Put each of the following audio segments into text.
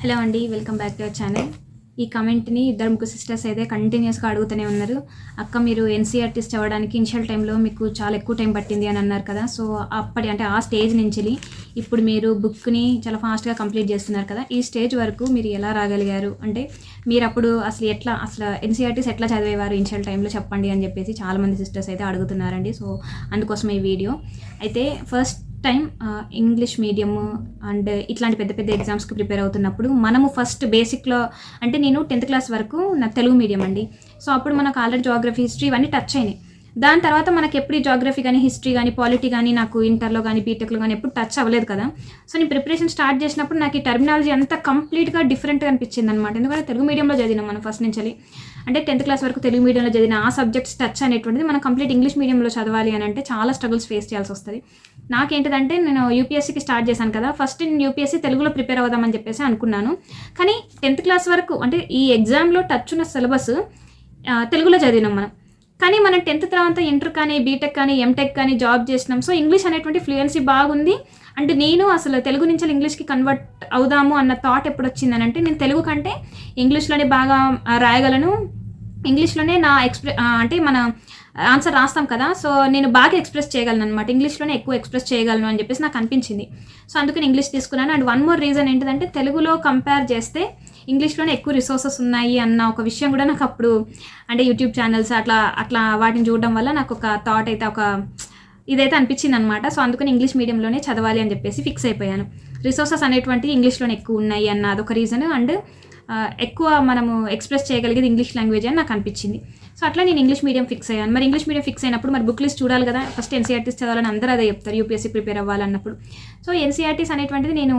Hello అండి welcome back to our channel. ఈ కమెంట్ని ఇద్దరు ముగ్గురు సిస్టర్స్ అయితే కంటిన్యూస్గా అడుగుతూనే ఉన్నారు. అక్క మీరు ఎన్సీఆర్టీస్ చదవడానికి ఇనిషియల్ టైంలో మీకు చాలా ఎక్కువ టైం పట్టింది అని అన్నారు కదా. సో అప్పటి అంటే ఆ స్టేజ్ నుంచి ఇప్పుడు మీరు బుక్ని చాలా ఫాస్ట్గా కంప్లీట్ చేస్తున్నారు కదా. ఈ స్టేజ్ వరకు మీరు ఎలా రాగలిగారు? అంటే మీరు అప్పుడు అసలు ఎట్లా అసలు ఎన్సీఆర్టీస్ ఎట్లా చదివేవారు ఇనిషియల్ టైంలో చెప్పండి అని చెప్పేసి చాలామంది సిస్టర్స్ అయితే అడుగుతున్నారండి. సో అందుకోసం ఈ వీడియో. అయితే first time English medium and ఇట్లాంటి పెద్ద పెద్ద ఎగ్జామ్స్కి ప్రిపేర్ అవుతున్నప్పుడు మనము ఫస్ట్ బేసిక్లో అంటే నేను టెన్త్ క్లాస్ వరకు నా తెలుగు మీడియం అండి. సో అప్పుడు మనకు ఆల్రెడీ జోగ్రఫీ హిస్టరీ ఇవన్నీ టచ్ అయినాయి. దాని తర్వాత మనకి ఎప్పుడు జోగ్రఫీ కానీ హిస్టరీ కానీ పాలిటీ కానీ నాకు ఇంటర్లో కానీ బీటెక్లో కానీ ఎప్పుడు టచ్ అవ్వలేదు కదా. సో నేను ప్రిపరేషన్ స్టార్ట్ చేసినప్పుడు నాకు ఈ టర్మినాలజీ అంతా కంప్లీట్గా డిఫరెంట్గా అనిపించింది అనమాట ఎందుకంటే తెలుగు మీడియంలో చదివినాం మనం ఫస్ట్ నుంచి అంటే టెన్త్ క్లాస్ వరకు తెలుగు మీడియంలో చదివిన ఆ సబ్జెక్ట్స్ టచ్ అనేటువంటిది మనం కంప్లీట్ ఇంగ్లీష్ మీడియంలో చదవాలి అని అంటే చాలా స్ట్రగుల్స్ ఫేస్ చేయాల్సి వస్తుంది. నాకేంటిదంటే నేను యూపీఎస్సీకి స్టార్ట్ చేశాను కదా. ఫస్ట్ నేను యూపీఎస్సీ తెలుగులో ప్రిపేర్ అవుదామని చెప్పేసి అనుకున్నాను. కానీ టెన్త్ క్లాస్ వరకు అంటే ఈ ఎగ్జామ్లో టచ్ ఉన్న సిలబస్ తెలుగులో చదివినాం మనం. కానీ మనం టెన్త్ తర్వాత ఇంటర్ కానీ బీటెక్ కానీ ఎంటెక్ కానీ జాబ్ చేసినాం. సో ఇంగ్లీష్ అనేటువంటి ఫ్లూయెన్సీ బాగుంది. అంటే నేను అసలు తెలుగు నుంచి ఇంగ్లీష్కి కన్వర్ట్ అవుదాము అన్న థాట్ ఎప్పుడు వచ్చిందని అంటే నేను తెలుగు కంటే ఇంగ్లీష్లోనే బాగా రాయగలను. ఇంగ్లీష్లోనే నా ఎక్స్ప్రె అంటే మన ఆన్సర్ రాస్తాం కదా. సో నేను బాగా ఎక్స్ప్రెస్ చేయగలను అనమాట ఇంగ్లీష్లోనే ఎక్కువ ఎక్స్ప్రెస్ చేయగలను అని చెప్పేసి నాకు అనిపించింది. సో అందుకని ఇంగ్లీష్ తీసుకున్నాను. అండ్ వన్ మోర్ రీజన్ ఏంటిదంటే తెలుగులో కంపేర్ చేస్తే ఇంగ్లీష్లోనే ఎక్కువ రిసోర్సెస్ ఉన్నాయి అన్న ఒక విషయం కూడా నాకు అప్పుడు అంటే యూట్యూబ్ ఛానల్స్ అట్లా అట్లా వాటిని చూడడం వల్ల నాకు ఒక థాట్ అయితే ఒక ఇదైతే అనిపించింది అనమాట సో అందుకని ఇంగ్లీష్ మీడియంలోనే చదవాలి అని చెప్పేసి ఫిక్స్ అయిపోయాను. రిసోర్సెస్ అనేటువంటివి ఇంగ్లీష్లోనే ఎక్కువ ఉన్నాయి అన్న అదొక రీజన్ అండ్ uh, ఎక్కువ మనము ఎక్స్ప్రెస్ చేయగలిగేది ఇంగ్లీష్ లాంగ్వేజ్ అని నాకు అనిపించింది. సో అట్లా నేను ఇంగ్లీష్ మీడియం ఫిక్స్ అయ్యాను. మరి ఇంగ్లీష్ మీడియం ఫిక్స్ అయినప్పుడు మరి బుక్ లిస్ట్ చూడాలి కదా. ఫస్ట్ ఎన్సీఆర్టీస్ చదవాలని అందరూ అదే చెప్తారు. యూపీఎస్సీ ప్రిపేర్ అవ్వాలన్నప్పుడు. సో ఎన్సీఆర్టీస్ అనేటువంటిది నేను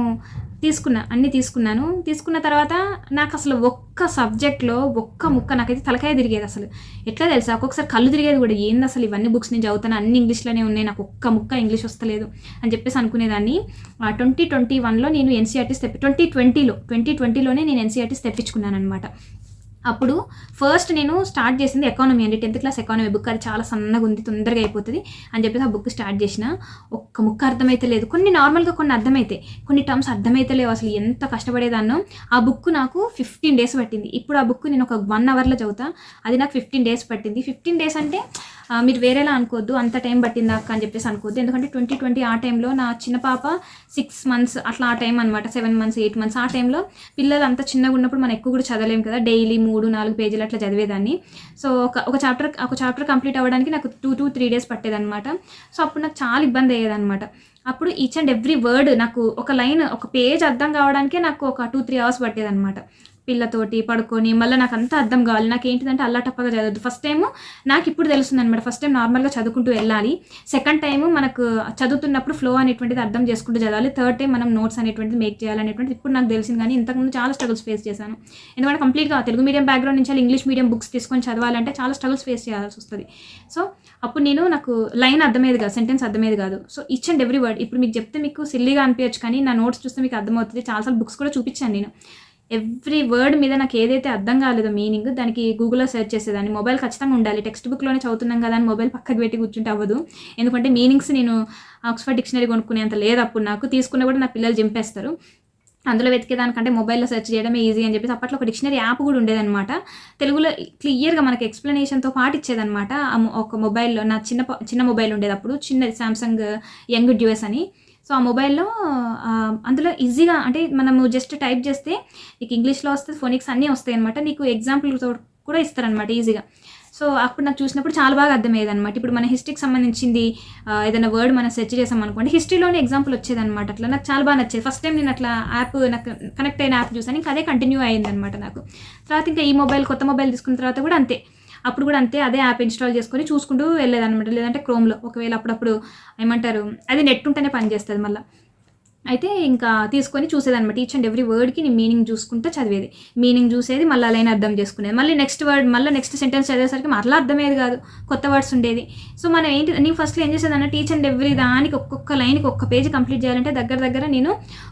తీసుకున్నా అన్నీ తీసుకున్నాను. తీసుకున్న తర్వాత నాకు అసలు ఒక్క సబ్జెక్ట్లో ఒక్క ముక్క నాకైతే తలకాయ తిరిగేది అసలు. ఎట్లా తెలుసా? ఒక్కొక్కసారి కళ్ళు తిరిగేది కూడా. ఏంది అసలు ఇవన్నీ బుక్స్ నేను చదువుతాను? అన్ని ఇంగ్లీష్లోనే ఉన్నాయి. నాకు ఒక్క ముక్క ఇంగ్లీష్ వస్తలేదు అని చెప్పేసి అనుకునేదాన్ని. ట్వంటీ ట్వంటీ వన్లో నేను ఎన్సీఆర్టీస్ తెప్పి ట్వంటీ ట్వంటీలో ట్వంటీ ట్వంటీలోనే నేను ఎన్సీఆర్టీస్ తెప్పించుకున్నాను అనమాట అప్పుడు ఫస్ట్ నేను స్టార్ట్ చేసింది ఎకానమీ అండి. టెన్త్ క్లాస్ ఎకానమీ బుక్ అది చాలా సన్నగా ఉంది తొందరగా అయిపోతుంది అని చెప్పేసి ఆ బుక్ స్టార్ట్ చేసిన. ఒక్క ముక్క అర్థమైతే లేదు. కొన్ని నార్మల్గా కొన్ని అర్థమైతే కొన్ని టర్మ్స్ అర్థమైతే లేవు అసలు ఎంత కష్టపడేదాన్నో. ఆ బుక్ నాకు ఫిఫ్టీన్ డేస్ పట్టింది. ఇప్పుడు ఆ బుక్ నేను ఒక వన్ అవర్లో చదువుతా. అది నాకు ఫిఫ్టీన్ డేస్ పట్టింది. ఫిఫ్టీన్ డేస్ అంటే మీరు వేరేలా అనుకోవద్దు అంత టైం పట్టింది అక్క అని చెప్పేసి అనుకోవద్దు. ఎందుకంటే ట్వంటీ ట్వంటీ ఆ టైంలో నా చిన్న పాప సిక్స్ మంత్స్ అట్లా ఆ టైం అనమాట సెవెన్ మంత్స్ ఎయిట్ మంత్స్ ఆ టైంలో పిల్లలు అంత చిన్నగా ఉన్నప్పుడు మనం ఎక్కువ కూడా చదవలేము కదా డైలీ మూడు నాలుగు పేజీలు అట్లా చదివేదాన్ని. సో ఒక ఒక చాప్టర్ ఒక చాప్టర్ కంప్లీట్ అవ్వడానికి నాకు టూ టూ త్రీ డేస్ పట్టేదన్నమాట. సో అప్పుడు నాకు చాలా ఇబ్బంది అయ్యేదన్నమాట. అప్పుడు ఈచ్ అండ్ ఎవ్రీ వర్డ్ నాకు ఒక లైన్ ఒక పేజ్ అర్థం కావడానికే నాకు ఒక టూ త్రీ అవర్స్ పట్టేదన్నమాట. పిల్లతోటి పడుకొని మళ్ళీ నాకు అంతా అర్థం కావాలి. నాకు ఏంటిదంటే అల్లాటప్పగా చదవద్దు. ఫస్ట్ టైం నాకు ఇప్పుడు తెలుస్తుంది అనమాట ఫస్ట్ టైం నార్మల్గా చదువుకుంటూ వెళ్ళాలి. సెకండ్ టైం మనకు చదువుతున్నప్పుడు ఫ్లో అనేటువంటిది అర్థం చేసుకుంటూ చదవాలి. థర్డ్ టైం మనం నోట్స్ అనేటువంటిది మేక్ చేయాలనేటువంటిది ఇప్పుడు నాకు తెలిసింది. కానీ ఇంతకుముందు చాలా స్ట్రగుల్స్ ఫేస్ చేశాను. ఎందుకంటే కంప్లీట్గా తెలుగు మీడియం బ్యాక్గ్రౌండ్ నుంచి ఇంగ్లీష్ మీడియం బుక్స్ తీసుకొని చదవాలంటే చాలా స్ట్రగుల్స్ ఫేస్ చేయాల్సి వస్తుంది. సో అప్పుడు నేను నాకు లైన్ అర్థమయ్యేది కాదు సెంటెన్స్ అర్థమయ్యేది కాదు. సో ఇచ్ అండ్ ఎవ్రీ వర్డ్ ఇప్పుడు మీకు చెప్తే మీకు సిల్లీగా అనిపించచ్చు కానీ నా నోట్స్ చూస్తే మీకు అర్థమవుతుంది. చాలాసార్లు బుక్స్ కూడా చూపించాను నేను. ఎవ్రీ వర్డ్ మీద నాకు ఏదైతే అర్థం కాలేదో మీనింగ్ దానికి గూగుల్లో సెర్చ్ చేసేదాన్ని. మొబైల్ ఖచ్చితంగా ఉండాలి. టెక్స్ట్ బుక్లోనే చదువుతున్నాం కదా అని మొబైల్ పక్కకు పెట్టి కూర్చుంటే అవ్వదు. ఎందుకంటే మీనింగ్స్ నేను ఆక్స్ఫర్డ్ డిక్షనరీ కొనుక్కునేంత లేదు అప్పుడు నాకు. తీసుకున్న కూడా నా పిల్లలు చింపేస్తారు. అందులో వెతికేదానికంటే మొబైల్లో సెర్చ్ చేయడమే ఈజీ అని చెప్పేసి అప్పట్లో ఒక డిక్షనరీ యాప్ కూడా ఉండేదన్నమాట. తెలుగులో క్లియర్గా మనకి ఎక్స్ప్లెనేషన్తో పాటు ఇచ్చేదన్నమాట. ఒక మొబైల్లో నా చిన్న చిన్న మొబైల్ ఉండేది అప్పుడు. చిన్నది సామ్సంగ్ యంగ్ డ్యూస్ అని. సో ఆ మొబైల్లో అందులో ఈజీగా అంటే మనము జస్ట్ టైప్ చేస్తే నీకు ఇంగ్లీష్లో వస్తుంది ఫోనిక్స్ అన్నీ వస్తాయి అనమాట నీకు ఎగ్జాంపుల్ కూడా ఇస్తారనమాట ఈజీగా. సో అప్పుడు నాకు చూసినప్పుడు చాలా బాగా అర్థమయ్యేది అనమాట ఇప్పుడు మన హిస్టరీకి సంబంధించింది ఏదైనా వర్డ్ మనం సెర్చ్ చేసాం అనుకోండి హిస్టరీలోనే ఎగ్జాంపుల్ వచ్చేదన్నమాట అట్లా. నాకు చాలా బాగా నచ్చేది. ఫస్ట్ టైం నేను అట్లా యాప్ నాకు కనెక్ట్ అయిన యాప్ చూసాను ఇంకా అదే కంటిన్యూ అయ్యింది అనమాట నాకు. తర్వాత ఇంకా ఈ మొబైల్ కొత్త మొబైల్ తీసుకున్న తర్వాత కూడా అంతే. అప్పుడు కూడా అంతే అదే యాప్ ఇన్స్టాల్ చేసుకొని చూసుకుంటూ వెళ్ళేదన్నమాట. లేదంటే క్రోమ్లో ఒకవేళ అప్పుడప్పుడు ఏమంటారు అది నెట్ ఉంటేనే పనిచేస్తుంది మళ్ళీ. అయితే ఇంకా తీసుకొని చూసేదనమాట ఈచ్ అండ్ ఎవ్రీ వర్డ్కి నేను మీనింగ్ చూసుకుంటే చదివేది. మీనింగ్ చూసేది మళ్ళీ అలానే అర్థం చేసుకునేది. మళ్ళీ నెక్స్ట్ వర్డ్ మళ్ళీ నెక్స్ట్ సెంటెన్స్ చదివేసరికి మళ్ళీ అర్థమయ్యేది కాదు. కొత్త వర్డ్స్ ఉండేది. సో మనం ఏంటి నేను ఫస్ట్లో ఏం చేసేదన్న టీచ్ అండ్ ఎవ్రీ దానికి ఒక్కొక్క లైన్కి ఒక్క పేజీ కంప్లీట్ చేయాలంటే దగ్గర దగ్గర నేను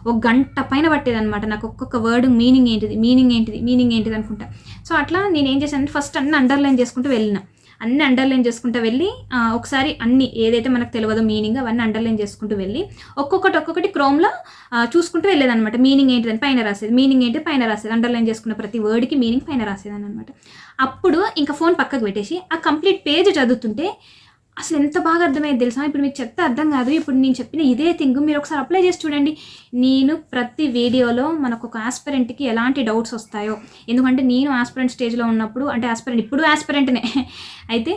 ఒక గంట పైన పట్టేదన్నమాట. నాకు ఒక్కొక్క వర్డ్ మీనింగ్ ఏంటిది మీనింగ్ ఏంటిది మీనింగ్ ఏంటిది అనుకుంటా. సో అట్లా నేను ఏం చేశానంటే ఫస్ట్ అన్ని అండర్లైన్ చేసుకుంటూ వెళ్ళినా. అన్ని అండర్లైన్ చేసుకుంటూ వెళ్ళి ఒకసారి అన్ని ఏదైతే మనకు తెలియదో మీనింగ్ అవన్నీ అండర్లైన్ చేసుకుంటూ వెళ్ళి ఒక్కొక్కటి ఒక్కొక్కటి క్రోమ్లో చూసుకుంటూ వెళ్ళేదన్నమాట. మీనింగ్ ఏంటిదని పైన రాసేది. మీనింగ్ ఏంటి పైన రాసేది. అండర్లైన్ చేసుకున్న ప్రతి వర్డ్కి మీనింగ్ పైన రాసేదాన్ని అనమాట అప్పుడు ఇంకా ఫోన్ పక్కకు పెట్టేసి ఆ కంప్లీట్ పేజ్ చదువుతుంటే అసలు ఎంత బాగా అర్థమైంది తెలుసా? ఇప్పుడు మీకు చెప్తే అర్థం కాదు. ఇప్పుడు నేను చెప్పిన ఇదే థింగ్ మీరు ఒకసారి అప్లై చేసి చూడండి. నేను ప్రతి వీడియోలో మనకు ఒక ఆస్పిరెంట్కి ఎలాంటి డౌట్స్ వస్తాయో. ఎందుకంటే నేను ఆస్పిరెంట్ స్టేజ్లో ఉన్నప్పుడు అంటే ఆస్పిరెంట్ ఇప్పుడు ఆస్పిరెంట్నే అయితే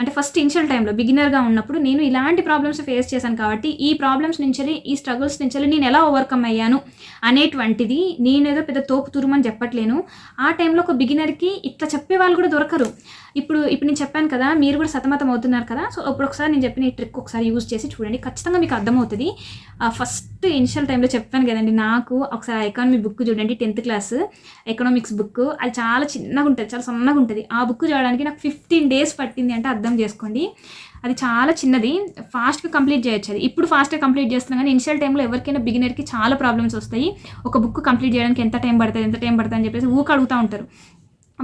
అంటే ఫస్ట్ ఇనిషియల్ టైంలో బిగినర్గా ఉన్నప్పుడు నేను ఇలాంటి ప్రాబ్లమ్స్ ఫేస్ చేశాను కాబట్టి ఈ ప్రాబ్లమ్స్ నుంచి ఈ స్ట్రగుల్స్ నుంచి నేను ఎలా ఓవర్కమ్ అయ్యాను అనేటువంటిది నేనేదో పెద్ద తోపు తురుమని చెప్పట్లేను. ఆ టైంలో ఒక బిగినర్కి ఇట్లా చెప్పే వాళ్ళు కూడా దొరకరు. ఇప్పుడు ఇప్పుడు నేను చెప్పాను కదా మీరు కూడా సతమతం అవుతున్నారు కదా సో ఇప్పుడు ఒకసారి నేను చెప్పిన ఈ ట్రిక్ ఒకసారి యూజ్ చేసి చూడండి ఖచ్చితంగా మీకు అర్థమవుతుంది. ఫస్ట్ ఇనిషియల్ టైంలో చెప్పాను కదండి నాకు ఒకసారి ఎకానమీ బుక్ చూడండి టెన్త్ క్లాస్ ఎకనామిక్స్ బుక్ అది చాలా చిన్నగా ఉంటుంది చాలా సన్నగా ఉంటుంది ఆ బుక్ చూడడానికి నాకు ఫిఫ్టీన్ డేస్ పట్టింది అంటే అర్థం చేసుకోండి. అది చాలా చిన్నది. ఫాస్ట్గా కంప్లీట్ చేయొచ్చు అది. ఇప్పుడు ఫాస్ట్గా కంప్లీట్ చేస్తున్నాం కానీ ఇనిషియల్ టైంలో ఎవరికైనా బిగినర్కి చాలా ప్రాబ్లమ్స్ వస్తాయి. ఒక బుక్ కంప్లీట్ చేయడానికి ఎంత టైం పడుతుంది ఎంత టైం పడుతుంది అని చెప్పేసి ఊక అడుగుతూ ఉంటారు.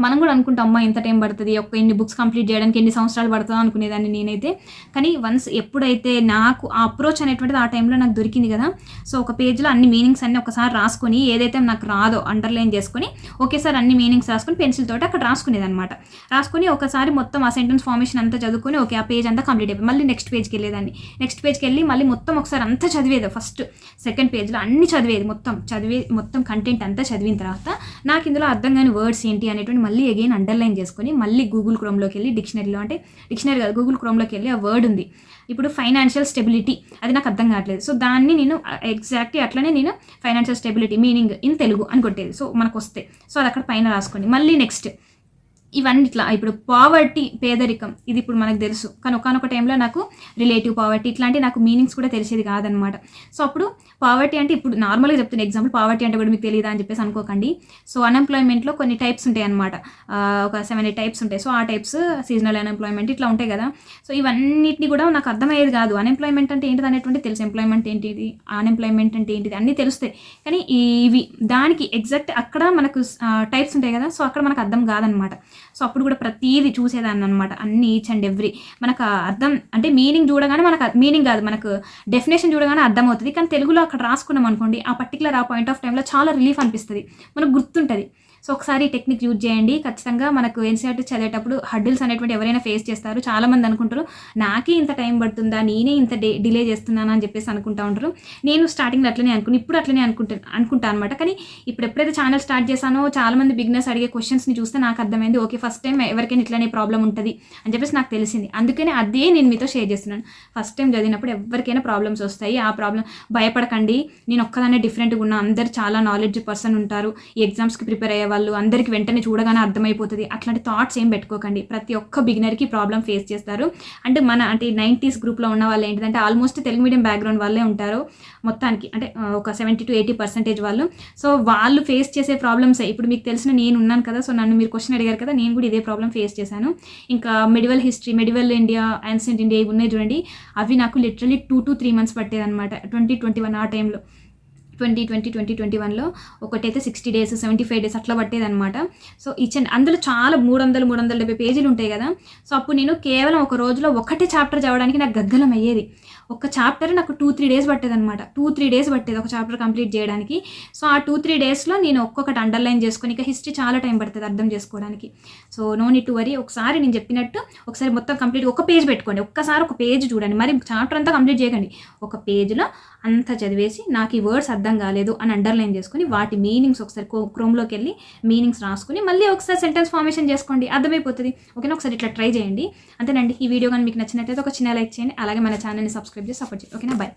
మనం కూడా అనుకుంటాం అమ్మ ఎంత టైం పడుతుంది ఒక ఎన్ని బుక్స్ కంప్లీట్ చేయడానికి ఎన్ని సంవత్సరాలు పడుతుందో అనుకునేదాన్ని నేనైతే. కానీ వన్స్ ఎప్పుడైతే నాకు ఆ అప్రోచ్ అనేటువంటిది ఆ టైంలో నాకు దొరికింది కదా సో ఒక పేజ్లో అన్ని మీనింగ్స్ అన్ని ఒకసారి రాసుకొని ఏదైతే నాకు రాదో అండర్లైన్ చేసుకొని ఒకేసారి అన్ని మీనింగ్స్ రాసుకొని పెన్సిల్ తోటి అక్కడ రాసుకునేది అనమాట రాసుకొని ఒకసారి మొత్తం ఆ సెంటెన్స్ ఫార్మేషన్ అంతా చదువుకొని ఓకే ఆ పేజ్ అంతా కంప్లీట్ అయిపోయి మళ్ళీ నెక్స్ట్ పేజ్కి వెళ్ళేదాన్ని. నెక్స్ట్ పేజ్కి వెళ్ళి మళ్ళీ మొత్తం ఒకసారి అంతా చదివేది ఫస్ట్. సెకండ్ పేజ్లో అన్ని చదివేది మొత్తం. చదివే మొత్తం కంటెంట్ అంతా చదివిన తర్వాత నాకు ఇందులో అర్థం కాని వర్డ్స్ ఏంటి అనేటువంటి మళ్ళీ అగైన్ అండర్లైన్ చేసుకొని మళ్ళీ గూగుల్ క్రోమ్లోకి వెళ్ళి డిక్షనరీలో అంటే డిక్షనరీ కాదు గూగుల్ క్రోమ్లోకి వెళ్ళి ఆ వర్డ్ ఉంది. ఇప్పుడు ఫైనాన్షియల్ స్టెబిలిటీ అది నాకు అర్థం కావట్లేదు. సో దాన్ని నేను ఎగ్జాక్ట్లీ అట్లనే నేను financial stability meaning in Telugu అని కొట్టేది సో మనకు వస్తే సో అది అక్కడ పైన రాసుకోండి మళ్ళీ నెక్స్ట్ ఇవన్నీ ఇట్లా ఇప్పుడు పావర్టీ పేదరికం ఇది ఇప్పుడు మనకు తెలుసు. కానీ ఒకనొక టైంలో నాకు రిలేటివ్ పావర్టీ ఇట్లాంటి నాకు మీనింగ్స్ కూడా తెలిసేది కాదనమాట సో అప్పుడు పావర్టీ అంటే ఇప్పుడు నార్మల్గా చెప్తున్న ఎగ్జాంపుల్ పావర్టీ అంటే కూడా మీకు తెలియదా అని చెప్పేసి అనుకోకండి. సో అన్ఎంప్లాయ్మెంట్లో కొన్ని టైప్స్ ఉంటాయి అనమాట ఒక సెవెన్ ఎయిట్ టైప్స్ ఉంటాయి. సో ఆ టైప్స్ సీజనల్ అన్ఎంప్లాయ్మెంట్ ఇట్లా ఉంటాయి కదా. సో ఇవన్నిటిని కూడా నాకు అర్థమయ్యేది కాదు. అన్ఎంప్లాయ్మెంట్ అంటే ఏంటిది అనేటువంటి తెలుసు. ఎంప్లాయ్మెంట్ ఏంటిది? అన్ఎంప్లాయ్మెంట్ అంటే ఏంటిది? అన్నీ తెలుస్తాయి. కానీ ఇవి దానికి ఎగ్జాక్ట్ అక్కడ మనకు టైప్స్ ఉంటాయి కదా. సో అక్కడ మనకు అర్థం కాదనమాట సో అప్పుడు కూడా ప్రతిదీ చూసేదాన్ని అనమాట అన్ని ఈచ్ అండ్ ఎవ్రీ మనకు అర్థం అంటే మీనింగ్ చూడగానే మనకు మీనింగ్ కాదు మనకు డెఫినేషన్ చూడగానే అర్థం అవుతుంది కానీ తెలుగులో అక్కడ రాసుకున్నాం అనుకోండి ఆ పర్టికులర్ ఆ పాయింట్ ఆఫ్ టైంలో చాలా రిలీఫ్ అనిపిస్తుంది. మనకు గుర్తుంటుంది. సో ఒకసారి ఈ టెక్నిక్ యూజ్ చేయండి. ఖచ్చితంగా మనకు ఎన్సీఆర్టీ చదివేటప్పుడు హడ్డిల్స్ అనేటువంటి ఎవరైనా ఫేస్ చేస్తారు. చాలామంది అనుకుంటారు నాకే ఇంత టైం పడుతుందా? నేనే ఇంత డే డిలే చేస్తున్నానా? అని చెప్పేసి అనుకుంటా ఉంటారు. నేను స్టార్టింగ్లో అట్లనే అనుకుని ఇప్పుడు అట్లనే అనుకుంటా అనుకుంటా అనమాట కానీ ఇప్పుడు ఎప్పుడైతే ఛానల్ స్టార్ట్ చేశానో చాలామంది బిగినర్స్ అడిగే క్వశ్చన్స్ని చూస్తే నాకు అర్థమైంది ఓకే ఫస్ట్ టైం ఎవరికైనా ఇట్లనే ప్రాబ్లం ఉంటుంది అని చెప్పేసి నాకు తెలిసింది. అందుకనే అదే నేను మీతో షేర్ చేస్తున్నాను. ఫస్ట్ టైం చదివినప్పుడు ఎవరికైనా ప్రాబ్లమ్స్ వస్తాయి. ఆ ప్రాబ్లం భయపడకండి. నేను ఒక్కదానే డిఫరెంట్గా ఉన్నా. అందరు చాలా నాలెడ్జ్ పర్సన్ ఉంటారు. ఎగ్జామ్స్కి ప్రిపేర్ అయ్యే వాళ్ళు అందరికి వెంటనే చూడగానే అర్థమైపోతుంది. అట్లాంటి థాట్స్ ఏం పెట్టుకోకండి. ప్రతి ఒక్క బిగినర్కి ప్రాబ్లం ఫేస్ చేస్తారు. అంటే మన అంటే నైంటీస్ గ్రూప్లో ఉన్న వాళ్ళు ఏంటంటే ఆల్మోస్ట్ తెలుగు మీడియం బ్యాక్గ్రౌండ్ వాళ్ళే ఉంటారు. మొత్తానికి అంటే ఒక సెవెంటీ టు ఎయిటీ పర్సెంటేజ్ వాళ్ళు. సో వాళ్ళు ఫేస్ చేసే ప్రాబ్లమ్స్ ఇప్పుడు మీకు తెలిసిన నేను ఉన్నాను కదా సో నన్ను మీరు క్వశ్చన్ అడిగారు కదా నేను కూడా ఇదే ప్రాబ్లం ఫేస్ చేశాను. ఇంకా medieval history medieval India ancient India ఇవి ఉన్నాయి చూడండి. అవి నాకు literally two to three months పట్టేదన్నమాట. Twenty twenty one ఆ టైంలో ట్వంటీ ట్వంటీ ట్వంటీ ట్వంటీ వన్లో ఒకటైతే sixty days seventy five days అట్లా పట్టేది అనమాట సో ఇచ్చిన అందులో చాలా మూడు వందలు మూడు వందల డెబ్బై పేజీలు ఉంటాయి కదా. సో అప్పుడు నేను కేవలం ఒక రోజులో ఒకటే చాప్టర్ చదవడానికి నాకు గగ్గలం అయ్యేది. ఒక చాప్టర్ నాకు టూ త్రీ డేస్ పట్టేది అనమాట టూ త్రీ డేస్ పట్టేది ఒక చాప్టర్ కంప్లీట్ చేయడానికి. సో ఆ టూ త్రీ డేస్లో నేను ఒక్కొక్కటి అండర్లైన్ చేసుకొని ఇక హిస్టరీ చాలా టైం పడుతుంది అర్థం చేసుకోవడానికి. So no need to worry. ఒకసారి నేను చెప్పినట్టు ఒకసారి మొత్తం కంప్లీట్ ఒక పేజ్ పెట్టుకోండి. ఒక్కసారి ఒక పేజ్ చూడండి. మరి చాప్టర్ అంతా కంప్లీట్ చేయకండి. ఒక పేజ్లో అంతా చదివేసి నాకు ఈ వర్డ్స్ అర్థం కాలేదు అని అండర్లైన్ చేసుకుని వాటి మీనింగ్స్ ఒకసారి క్రోమ్లోకి వెళ్ళి మీనింగ్స్ రాసుకుని మళ్ళీ ఒకసారి సెంటెన్స్ ఫార్మేషన్ చేసుకోండి. అర్థమైపోతుంది. ఓకేనా? ఒకసారి ఇట్లా ట్రై చేయండి. అంతేనండి. ఈ వీడియో కానీ మీకు నచ్చినట్లయితే ఒక చిన్న లైక్ చేయండి. అలాగే మన ఛానల్ని సబ్స్క్రైబ్ చేసి సపోర్ట్ చేయండి. ఓకేనా? బాయ్